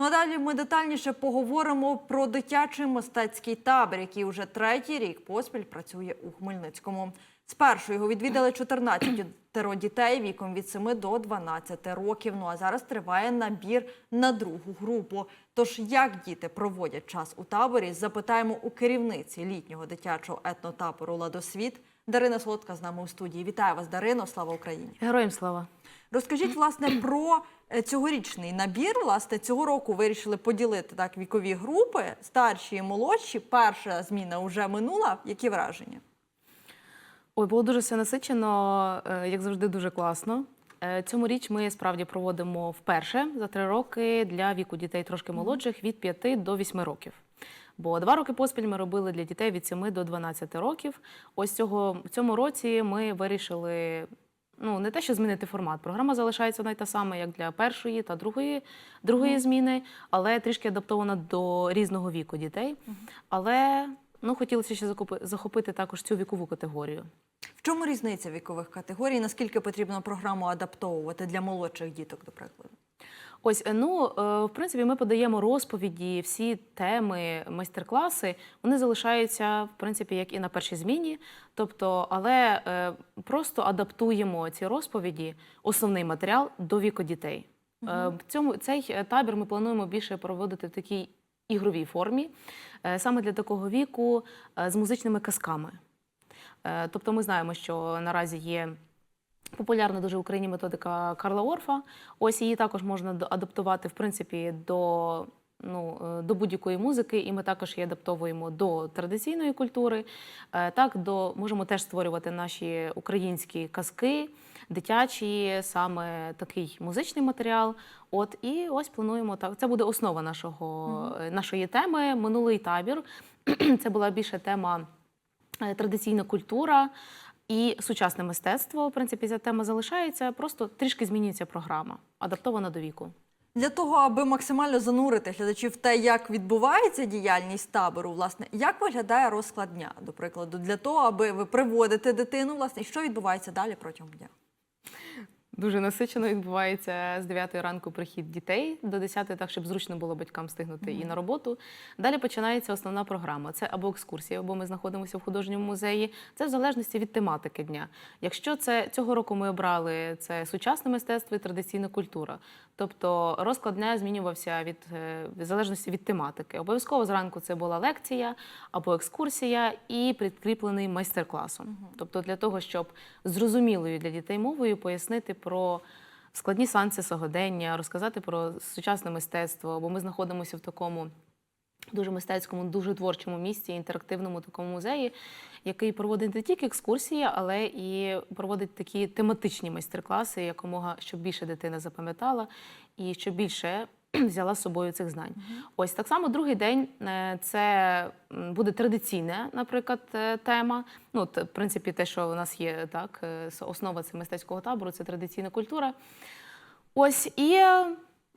Ну а далі ми детальніше поговоримо про дитячий мистецький табір, який уже третій рік поспіль працює у Хмельницькому. Спершу його відвідали 14 дітей віком від 7 до 12 років. Ну а зараз триває набір на другу групу. Тож як діти проводять час у таборі, запитаємо у керівниці літнього дитячого етнотабору Ладосвіт. Дарина Солодка з нами у студії. Вітаю вас, Дарино! Слава Україні! Героям слава. Розкажіть власне про е, цьогорічний набір. Власне, цього року вирішили поділити так вікові групи, старші і молодші. Перша зміна вже минула. Які враження? Ой, було дуже все насичено, е, як завжди, дуже класно. Е, Цьому річ ми справді проводимо вперше за три роки для віку дітей трошки молодших від 5 до 8 років. Бо два роки поспіль ми робили для дітей від 7 до 12 років. Ось цього в цьому році ми вирішили. Ну, не те, що змінити формат. Програма залишається одна й та сама, як для першої та другої, другої зміни, але трішки адаптована до різного віку дітей. Але ну, хотілося ще закупи- захопити також цю вікову категорію. В чому різниця вікових категорій? Наскільки потрібно програму адаптовувати для молодших діток, до прикладу? Ось е, ну е, в принципі, ми подаємо розповіді, всі теми, майстер-класи. Вони залишаються в принципі як і на першій зміні. Тобто, але е, просто адаптуємо ці розповіді, основний матеріал до віку дітей. В цьому цей табір ми плануємо більше проводити в такій ігровій формі, саме для такого віку з музичними казками. Тобто, ми знаємо, що наразі є. Популярна дуже в Україні методика Карла Орфа. Ось її також можна адаптувати в принципі до. Ну, е, до будь-якої музики, і ми також її адаптовуємо до традиційної культури. Е, Так, до можемо теж створювати наші українські казки, дитячі, саме такий музичний матеріал. От і ось плануємо так. Це буде основа нашого, е, нашої теми. Минулий табір. Це була більше тема традиційна культура і сучасне мистецтво. В принципі, ця тема залишається, просто трішки змінюється програма, адаптована до віку. Для того, аби максимально занурити глядачів в те, як відбувається діяльність табору, власне, як виглядає розклад дня, до прикладу, для того, аби ви приводите дитину, власне, що відбувається далі протягом дня? Дуже насичено відбувається з 9 ранку прихід дітей до 10, так щоб зручно було батькам встигнути і на роботу. Далі починається основна програма. Це або екскурсія, або ми знаходимося в художньому музеї. Це в залежності від тематики дня. Якщо це цього року ми обрали це сучасне мистецтво і традиційна культура. Тобто розклад дня змінювався від е, в залежності від тематики. Обов'язково зранку це була лекція або екскурсія і підкріплений майстер-класом. Тобто для того, щоб зрозумілою для дітей мовою пояснити про складні санкції сьогодення, розказати про сучасне мистецтво, бо ми знаходимося в такому дуже мистецькому, дуже творчому місці, інтерактивному такому музеї, який проводить не тільки екскурсії, але і проводить такі тематичні майстер-класи, якомога щоб більше дитина запам'ятала і щоб більше взяла з собою цих знань. Ось так само другий день е, це буде традиційна, наприклад, е, тема. Ну, от, в принципі, те, що у нас є так, е, основа це мистецького табору, це традиційна культура. Ось і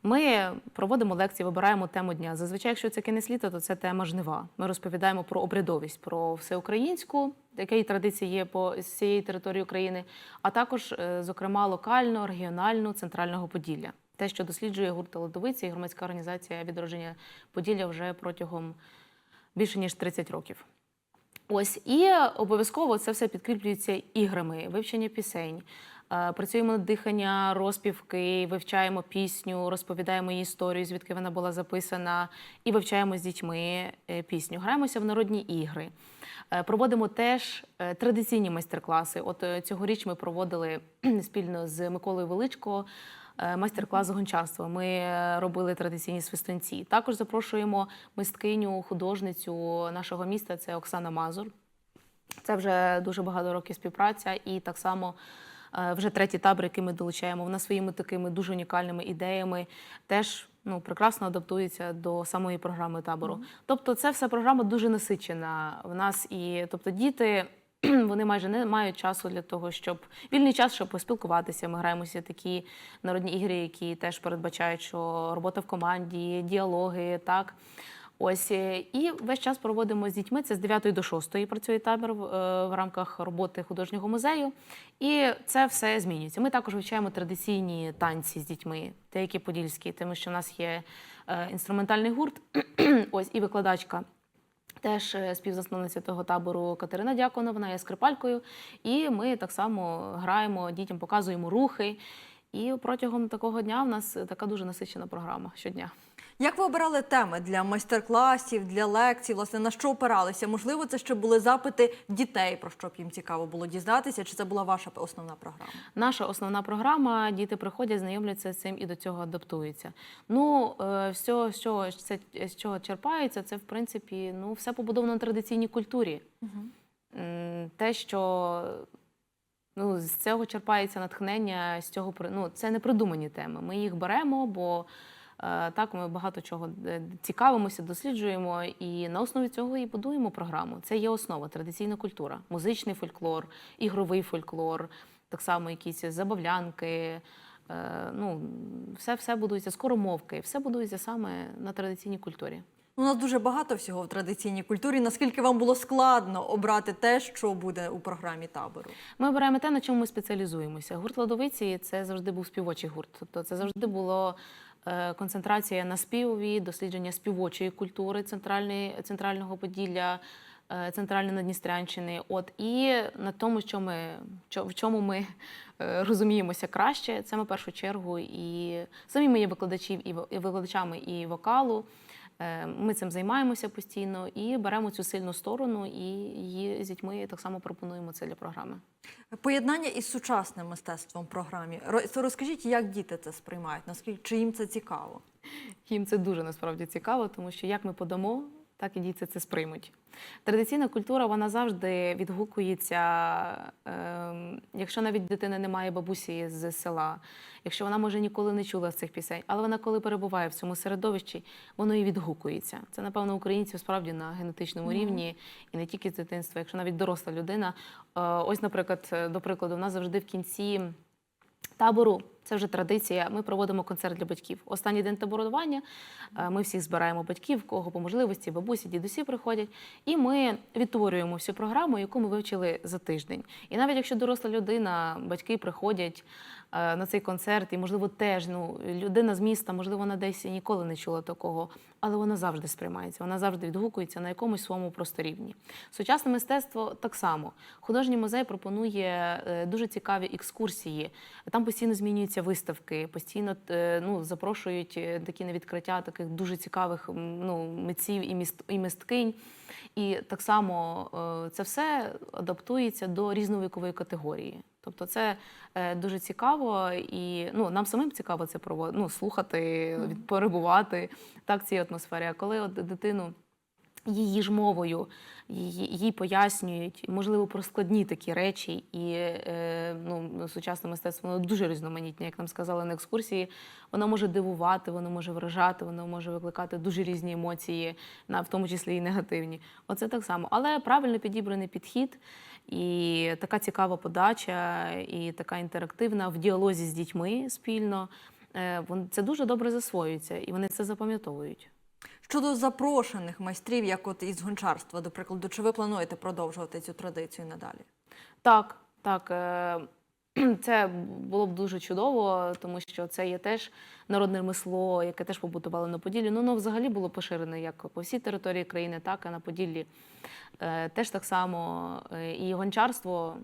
ми проводимо лекції, вибираємо тему дня. Зазвичай, якщо це кінець літа, то це тема жнива. Ми розповідаємо про обрядовість, про всеукраїнську, які традиції є по з цієї території України, а також, зокрема, локально, регіональну, центрального Поділля. Те, що досліджує гурт Лодовиці і громадська організація відродження Поділля вже протягом більше ніж 30 років. Ось і обов'язково це все підкріплюється іграми, вивчення пісень. Е, Працюємо над дихання, розпівки, вивчаємо пісню, розповідаємо її історію, звідки вона була записана, і вивчаємо з дітьми е, пісню. Граємося в народні ігри. Е, Проводимо теж традиційні майстер-класи. От цьогоріч ми проводили спільно з Миколою Величко майстер-клас з гончарства. Ми е, робили традиційні свистунці. Також запрошуємо мисткиню, художницю нашого міста. Це Оксана Мазур. Це вже дуже багато років співпраця, і так само е, вже третій табір, який ми долучаємо. Вона своїми такими дуже унікальними ідеями теж ну, прекрасно адаптується до самої програми табору. Тобто, це вся програма дуже насичена в нас. І тобто діти. Вони майже не мають часу для того, щоб вільний час, щоб поспілкуватися. Ми граємося такі народні ігри, які теж передбачають, що робота в команді, діалоги, так. Ось е, і весь час проводимо з дітьми. Це з 9 до 6 працює табір в, е, в рамках роботи художнього музею. І це все змінюється. Ми також вивчаємо традиційні танці з дітьми, деякі подільські, тому що в нас є е, інструментальний гурт, ось і викладачка. Теж е, співзасновниця того табору Катерина Дякона, вона є скрипалькою. І ми так само граємо дітям, показуємо рухи. І протягом такого дня в нас така дуже насичена програма щодня. Як ви обирали теми для майстер-класів, для лекцій? Власне, на що опиралися? Можливо, це ще були запити дітей, про що б їм цікаво було дізнатися, чи це була ваша основна програма? Наша основна програма, діти приходять, знайомляться з цим і до цього адаптуються. Ну, е, все, чого, це, з чого черпається, це в принципі ну, все побудовано на традиційній культурі. М, Те, що ну, з цього черпається натхнення, з цього ну, це не придумані теми. Ми їх беремо, бо так ми багато чого е, цікавимося, досліджуємо, і на основі цього і будуємо програму. Це є основа, традиційна культура, музичний фольклор, ігровий фольклор, так само якісь забавлянки. е, Ну, все, все будується скоромовки, все будується саме на традиційній культурі. У нас дуже багато всього в традиційній культурі. Наскільки вам було складно обрати те, що буде у програмі табору? Ми обираємо те, на чому ми спеціалізуємося. Гурт Ладовиці це завжди був співочий гурт. Тобто це завжди було е, концентрація на співові, дослідження співочої культури центрального Поділля, е, центральної Надністрянщини. От і на тому, що ми в чому ми е, розуміємося краще, це ми першу чергу і самі ми є викладачів і викладачами і вокалу. Е, Ми цим займаємося постійно і беремо цю сильну сторону, і її з дітьми так само пропонуємо це для програми. Поєднання із сучасним мистецтвом в програмі. Розкажіть, як діти це сприймають? Наскільки чи їм це цікаво? Їм це дуже насправді цікаво, тому що як ми подамо, так і діти це сприймуть. Традиційна культура вона завжди відгукується, ем, якщо навіть дитина не має бабусі з села, якщо вона може ніколи не чула цих пісень, але вона коли перебуває в цьому середовищі, воно і відгукується. Це, напевно, українців справді на генетичному рівні і не тільки з дитинства, якщо навіть доросла людина. Е, Ось, наприклад, е, до прикладу, у нас завжди в кінці табору. Це вже традиція. Ми проводимо концерт для батьків. Останній день таборування. е, Ми всіх збираємо батьків, кого по можливості, бабусі, дідусі приходять, і ми відтворюємо всю програму, яку ми вивчили за тиждень. І навіть якщо доросла людина, батьки приходять е, на цей концерт, і можливо теж ну людина з міста, можливо, вона десь ніколи не чула такого, але вона завжди сприймається, вона завжди відгукується на якомусь своєму просто рівні. Сучасне мистецтво так само. Художній музей пропонує е, дуже цікаві екскурсії. Там постійно змінюються виставки, постійно е, ну, запрошують е, такі на відкриття таких дуже цікавих ну, митців і міст і мисткинь. І так само е, це все адаптується до різновікової категорії. Тобто це дуже цікаво, і ну, нам самим цікаво це проводити, ну, слухати, перебувати так, в цій атмосфері. А коли от дитину її ж мовою, їй пояснюють, можливо, про складні такі речі, і е, ну, сучасне мистецтво воно дуже різноманітне, як нам сказали на екскурсії. Воно може дивувати, воно може вражати, воно може викликати дуже різні емоції, на в тому числі і негативні. Оце так само. Але правильно підібраний підхід. І така цікава подача, і така інтерактивна в діалозі з дітьми спільно. Е, Це дуже добре засвоюється, і вони це запам'ятовують. Щодо запрошених майстрів, як от із гончарства, до прикладу, чи ви плануєте продовжувати цю традицію надалі? Так, так. е, Це було б дуже чудово, тому що це є теж народне ремесло, яке теж побудували на Поділлі. Ну, воно взагалі було поширене як по всій території країни, так і на Поділлі. Е, Теж так само. Е, І гончарство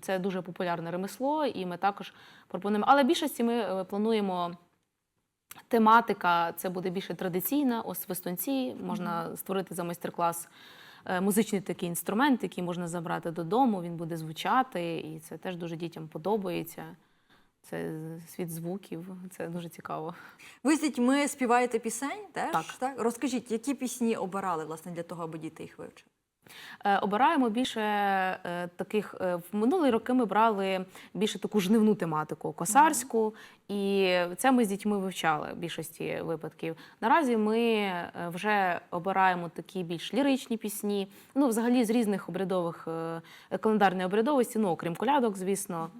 це дуже популярне ремесло, і ми також пропонуємо. Але більшості ми плануємо. Тематика це буде більше традиційна, ось свистунці, можна створити за майстер-клас е, музичний такий інструмент, який можна забрати додому, він буде звучати, і це теж дуже дітям подобається. Це світ звуків, це дуже цікаво. Ви з дітьми співаєте пісень теж? Так. Розкажіть, які пісні обирали власне для того, аби діти їх вивчили? Е, Обираємо більше е, таких. е, В минулі роки ми брали більше таку жнивну тематику, косарську, і це ми з дітьми вивчали в більшості випадків. Наразі ми вже обираємо такі більш ліричні пісні, ну взагалі з різних обрядових календарної обрядовості, ну окрім колядок, звісно.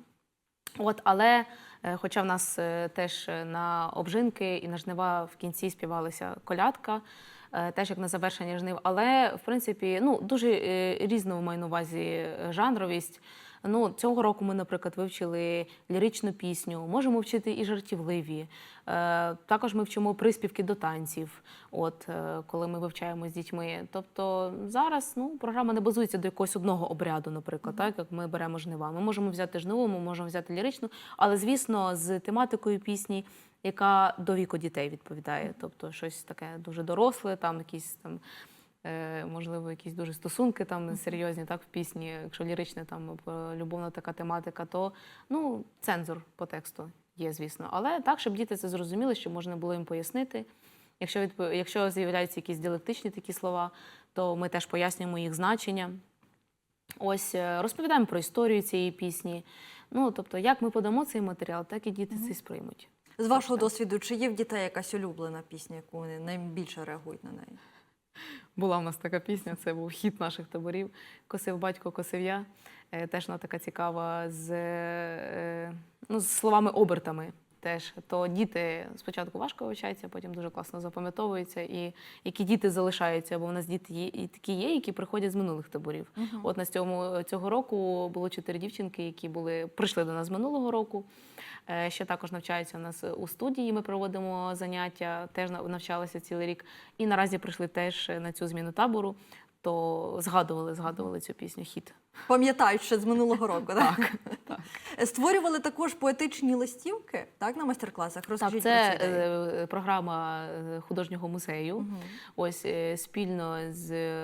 От, але Хоча в нас теж на обжинки і на жнива в кінці співалася колядка, теж як на завершення жнив. Але в принципі, ну дуже е, різну маю на увазі е, жанровість. Ну, цього року ми, наприклад, вивчили ліричну пісню, можемо вчити і жартівливі. Е, також ми вчимо приспівки до танців, от е, коли ми вивчаємо з дітьми. Тобто зараз ну, програма не базується до якогось одного обряду, наприклад, так як ми беремо жнива. Ми можемо взяти жниву, ми можемо взяти ліричну, але звісно, з тематикою пісні, яка до віку дітей відповідає. Тобто щось таке дуже доросле, там якісь там. е, Можливо, якісь дуже стосунки там серйозні, так в пісні. Якщо лірична там любовна така тематика, то ну цензор по тексту є, звісно. Але так, щоб діти це зрозуміли, щоб можна було їм пояснити. Якщо відп- якщо з'являються якісь діалектичні такі слова, то ми теж пояснюємо їх значення. Ось е, розповідаємо про історію цієї пісні. Ну тобто, як ми подамо цей матеріал, так і діти це сприймуть. З вашого досвіду, чи є в дітей якась улюблена пісня, яку вони найбільше реагують на неї? Була в нас така пісня, це був хіт наших таборів. Косив батько, косив я. Е, Теж вона така цікава з, е, ну, з словами-обертами. Теж то діти спочатку важко вивчаються, потім дуже класно запам'ятовуються. І які діти залишаються, бо в нас діти є і такі є, які приходять з минулих таборів. От на цьому цього року було чотири дівчинки, які були прийшли до нас з минулого року. Е, Ще також навчаються у нас у студії. Ми проводимо заняття, теж нав- навчалися цілий рік. І наразі прийшли теж на цю зміну табору. То згадували, згадували цю пісню хіт. Пам'ятають ще з минулого року, так? Створювали також поетичні листівки так, на майстер-класах. Так, це про ідеї. е, програма е, художнього музею. Мгм. Ось е, спільно з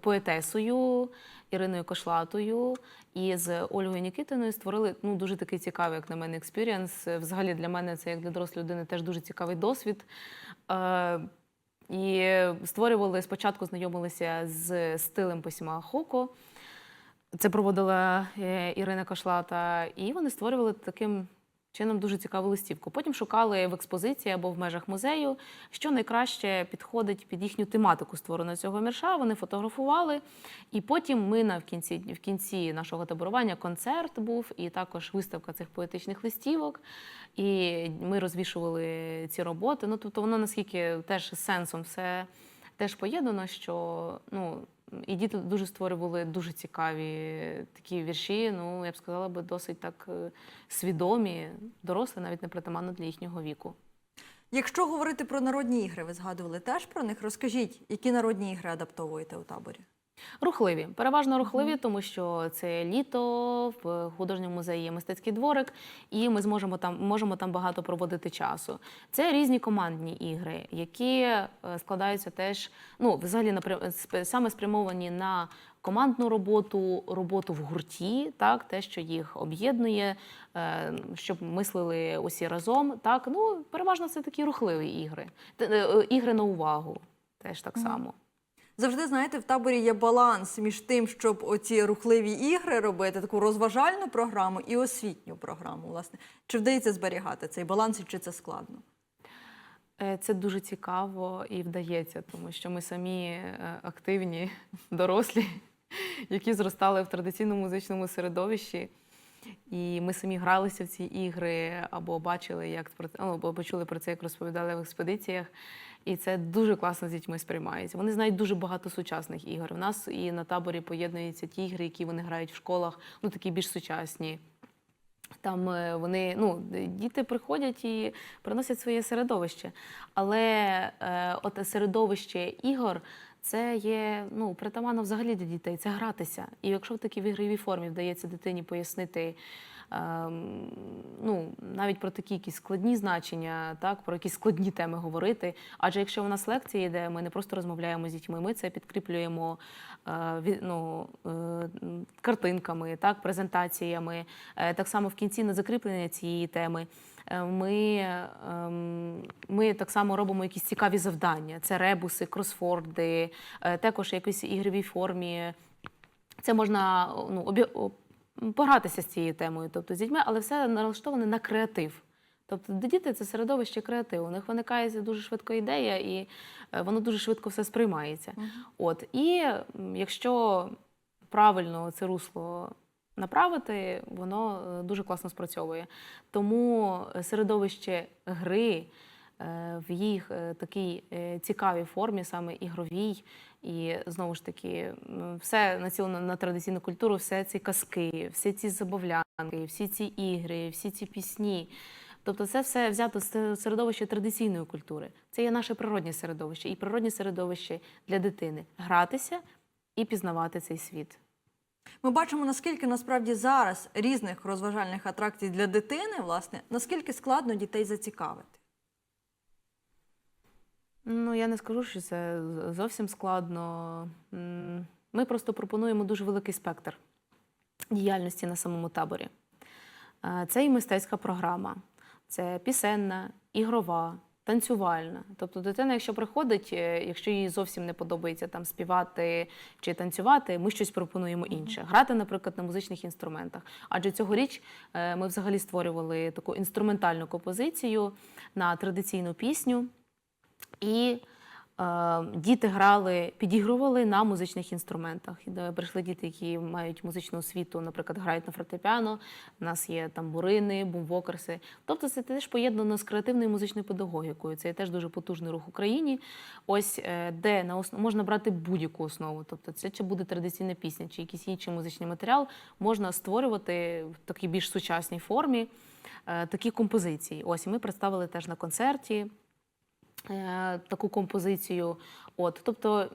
поетесою Іриною Кошлатою і з Ольгою Нікітиною створили ну, дуже такий цікавий, як на мене, експірієнс. Е, Взагалі для мене це як для дорослої людини теж дуже цікавий досвід. І створювали спочатку, знайомилися з стилем письма Хоко. Це проводила е, Ірина Кошлата, і вони створювали таким чином дуже цікаву листівку. Потім шукали в експозиції або в межах музею, що найкраще підходить під їхню тематику створеного цього мірша. Вони фотографували. І потім ми на в кінці, в кінці нашого таборування концерт був, і також виставка цих поетичних листівок. І ми розвішували ці роботи. Ну тобто воно наскільки теж з сенсом все теж поєднано, що ну. І діти дуже створювали дуже цікаві такі вірші. Ну я б сказала би, досить так е, свідомі, дорослі, навіть не притаманно для їхнього віку. Якщо говорити про народні ігри, ви згадували теж про них. Розкажіть, які народні ігри адаптовуєте у таборі? Рухливі, переважно рухливі, тому що це літо в художньому музеї є мистецький дворик, і ми зможемо там можемо там багато проводити часу. Це різні командні ігри, які е, складаються теж, ну взагалі саме спрямовані на командну роботу, роботу в гурті, так те, що їх об'єднує, е, щоб мислили усі разом. Так, ну переважно це такі рухливі ігри, е, ігри на увагу. Теж так само. Завжди знаєте, в таборі є баланс між тим, щоб оці рухливі ігри робити, таку розважальну програму і освітню програму. Власне, чи вдається зберігати цей баланс, і чи це складно? Е, Це дуже цікаво і вдається, тому що ми самі е, активні, дорослі, які зростали в традиційному музичному середовищі. І ми самі гралися в ці ігри або бачили, як про ну, або почули про це, як розповідали в експедиціях. І це дуже класно з дітьми сприймається. Вони знають дуже багато сучасних ігор. У нас і на таборі поєднуються ті ігри, які вони грають в школах, ну такі більш сучасні. Там е, вони, ну, діти приходять і приносять своє середовище. Але е, от середовище ігор це є ну, притаманно взагалі для дітей, це гратися. І якщо в такій в ігровій формі вдається дитині пояснити ну, навіть про такі якісь складні значення, так, про якісь складні теми говорити. Адже якщо у нас лекція йде, ми не просто розмовляємо з дітьми, ми це підкріплюємо е, ну, е, картинками, так, презентаціями. Е, Так само в кінці на закріплення цієї теми. Ми, ем, ми так само робимо якісь цікаві завдання. Це ребуси, кросфорди, також в якійсь ігровій формі. Це можна ну, погратися з цією темою, тобто з дітьми, але все налаштоване на креатив. Тобто дітей це середовище креативу. У них виникає дуже швидко ідея, і е, воно дуже швидко все сприймається. От і якщо правильно це русло направити, воно е, дуже класно спрацьовує. Тому е, середовище гри в їх е, такій е, цікавій формі, саме ігровій, і знову ж таки, все націлено на традиційну культуру, все ці казки, всі ці забавлянки, всі ці ігри, всі ці пісні. Тобто це все взято з середовища традиційної культури. Це є наше природнє середовище і природнє середовище для дитини гратися і пізнавати цей світ. Ми бачимо, наскільки насправді зараз різних розважальних атракцій для дитини, власне, наскільки складно дітей зацікавити. Ну, я не скажу, що це зовсім складно. Ми просто пропонуємо дуже великий спектр діяльності на самому таборі. Е, Це і мистецька програма, це пісенна, ігрова, танцювальна. Тобто дитина, якщо приходить, е, якщо їй зовсім не подобається там співати чи танцювати, ми щось пропонуємо інше. Грати, наприклад, на музичних інструментах. Адже цьогоріч е, ми взагалі створювали таку інструментальну композицію на традиційну пісню. І е, діти грали, підігрували на музичних інструментах. Прийшли діти, які мають музичну освіту, наприклад, грають на фортепіано. У нас є тамбурини, бумвокерси. Тобто це теж поєднано з креативною музичною педагогікою. Це є теж дуже потужний рух в Україні. Ось е, де на основ... можна брати будь-яку основу. Тобто, це чи буде традиційна пісня, чи якийсь інший музичний матеріал, можна створювати в такій більш сучасній формі е, такі композиції. Ось і ми представили теж на концерті таку композицію. От, тобто,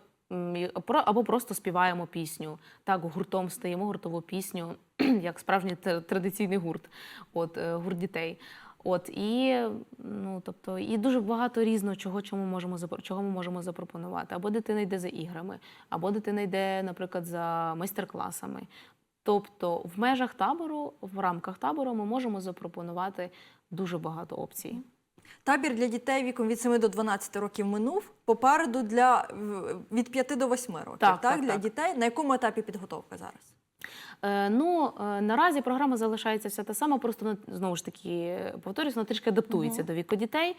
або просто співаємо пісню. Так, гуртом стаємо гуртову пісню, як справжній традиційний гурт, от, е, гурт дітей. От, і, ну, тобто, і дуже багато різного, чого, чому можемо, чого ми можемо запропонувати. Або дитина йде за іграми, або дитина йде, наприклад, за майстер-класами. Тобто в межах табору, в рамках табору ми можемо запропонувати дуже багато опцій. Табір для дітей віком від 7 до 12 років минув. Попереду для від 5 до 8 років. Так, так, для так. дітей. На якому етапі підготовка зараз? Е, Ну е, наразі програма залишається вся та сама, просто вона, знову ж таки повторюсь, вона трішки адаптується до віку дітей.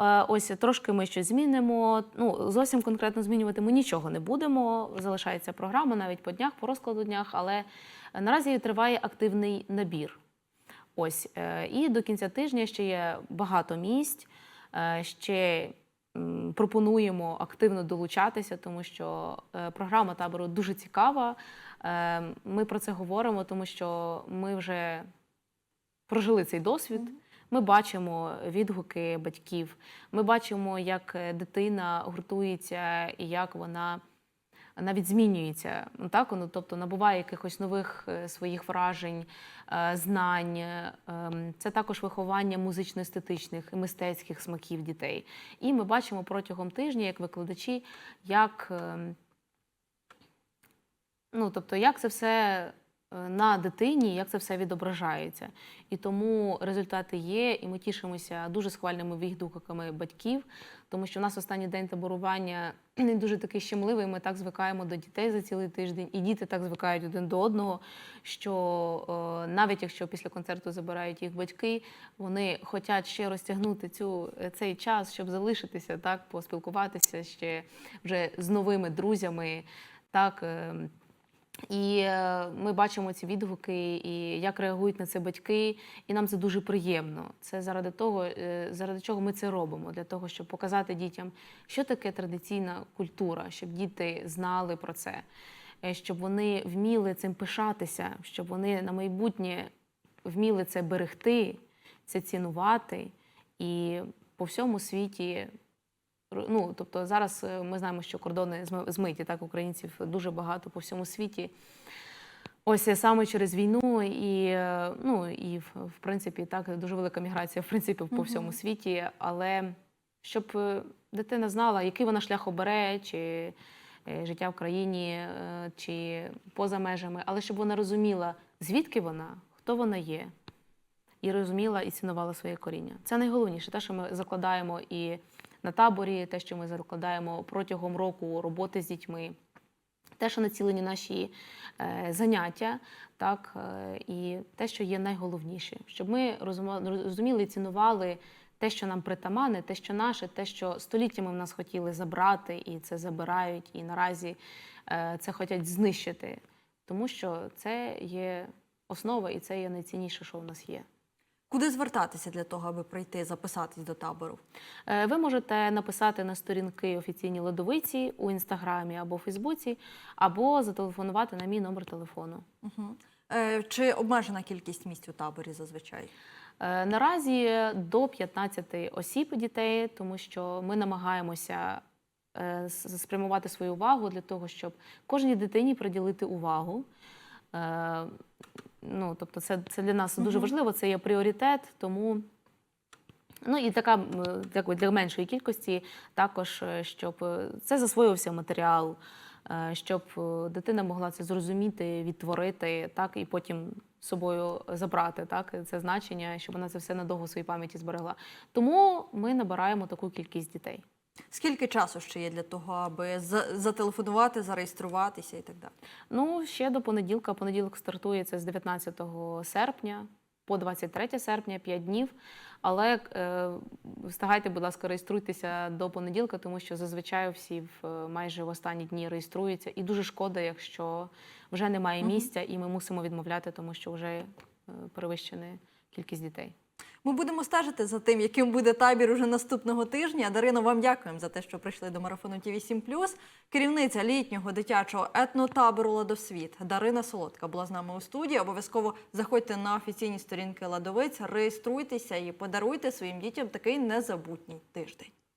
Е, Ось трошки ми щось змінимо. Ну зовсім конкретно змінювати ми нічого не будемо. Залишається програма навіть по днях, по розкладу днях, але наразі триває активний набір. Ось е, і до кінця тижня ще є багато місць. е, Ще пропонуємо активно долучатися, тому що е, програма табору дуже цікава. Ми про це говоримо, тому що ми вже прожили цей досвід. Ми бачимо відгуки батьків, ми бачимо, як дитина гуртується і як вона навіть змінюється. Ну, Так, ну, тобто набуває якихось нових е, своїх вражень, е, знань. Е, ем, Це також виховання музично-естетичних і мистецьких смаків дітей. І ми бачимо протягом тижня, як викладачі, як, ем, ну, тобто, як це все на дитині, як це все відображається. І тому результати є, і ми тішимося дуже схвальними відгуками батьків, тому що у нас останній день таборування він дуже такий щемливий. Ми так звикаємо до дітей за цілий тиждень, і діти так звикають один до одного. Що е, навіть якщо після концерту забирають їх батьки, вони хочуть ще розтягнути цю цей час, щоб залишитися, так поспілкуватися ще вже з новими друзями. Так, е, і е, ми бачимо ці відгуки, і як реагують на це батьки, і нам це дуже приємно. Це заради того, е, заради чого ми це робимо, для того, щоб показати дітям, що таке традиційна культура, щоб діти знали про це, е, щоб вони вміли цим пишатися, щоб вони на майбутнє вміли це берегти, це цінувати і по всьому світі Ну, тобто зараз е, ми знаємо, що кордони змиті, так, українців дуже багато по всьому світі. Ось саме через війну, і, е, ну, і в, принципі, так, дуже велика міграція, в принципі, по всьому світі. Але щоб е, дитина знала, який вона шлях обере, чи життя в країні, чи поза межами, але щоб вона розуміла, звідки вона, хто вона є, і розуміла і цінувала своє коріння. Це найголовніше, те, що ми закладаємо і на таборі, те, що ми закладаємо протягом року роботи з дітьми, те, що націлені наші е, заняття, так, е, і те, що є найголовніше, щоб ми розуміли і цінували те, що нам притамане, те, що наше, те, що століттями в нас хотіли забрати, і це забирають, і наразі е, це хочуть знищити. Тому що це є основа, і це є найцінніше, що у нас є. Куди звертатися для того, аби прийти, записатись до табору? Е, Ви можете написати на сторінки офіційні ледовиці у інстаграмі або Фейсбуці, або зателефонувати на мій номер телефону. Угу. Чи обмежена кількість місць у таборі зазвичай? Е, Наразі до 15 осіб дітей, тому що ми намагаємося спрямувати свою увагу для того, щоб кожній дитині приділити увагу. Ну, тобто, це, це для нас дуже важливо, це є пріоритет, тому. Ну і така так, для меншої кількості також, е, щоб е, це засвоювався матеріал, е, щоб дитина могла це зрозуміти, відтворити, так і потім з собою забрати так це значення, щоб вона це все надовго в своїй пам'яті зберегла. Тому ми набираємо таку кількість дітей. Скільки часу ще є для того, аби за- зателефонувати, зареєструватися і так далі? Ну ще до понеділка. Понеділок стартує це з 19 серпня. По 23 серпня 5 днів. Але е, встигайте, будь ласка, реєструйтеся до понеділка, тому що зазвичай всі в е, майже в останні дні реєструються. І дуже шкода, якщо вже немає місця, і ми мусимо відмовляти, тому що вже е, перевищена кількість дітей. Ми будемо стежити за тим, яким буде табір уже наступного тижня. Дарино, вам дякуємо за те, що прийшли до марафону ТІВІ 7 Керівниця літнього дитячого етнотабору Ладосвіт Дарина Солодка була з нами у студії. Обов'язково заходьте на офіційні сторінки Ладовиць, реєструйтеся і подаруйте своїм дітям такий незабутній тиждень.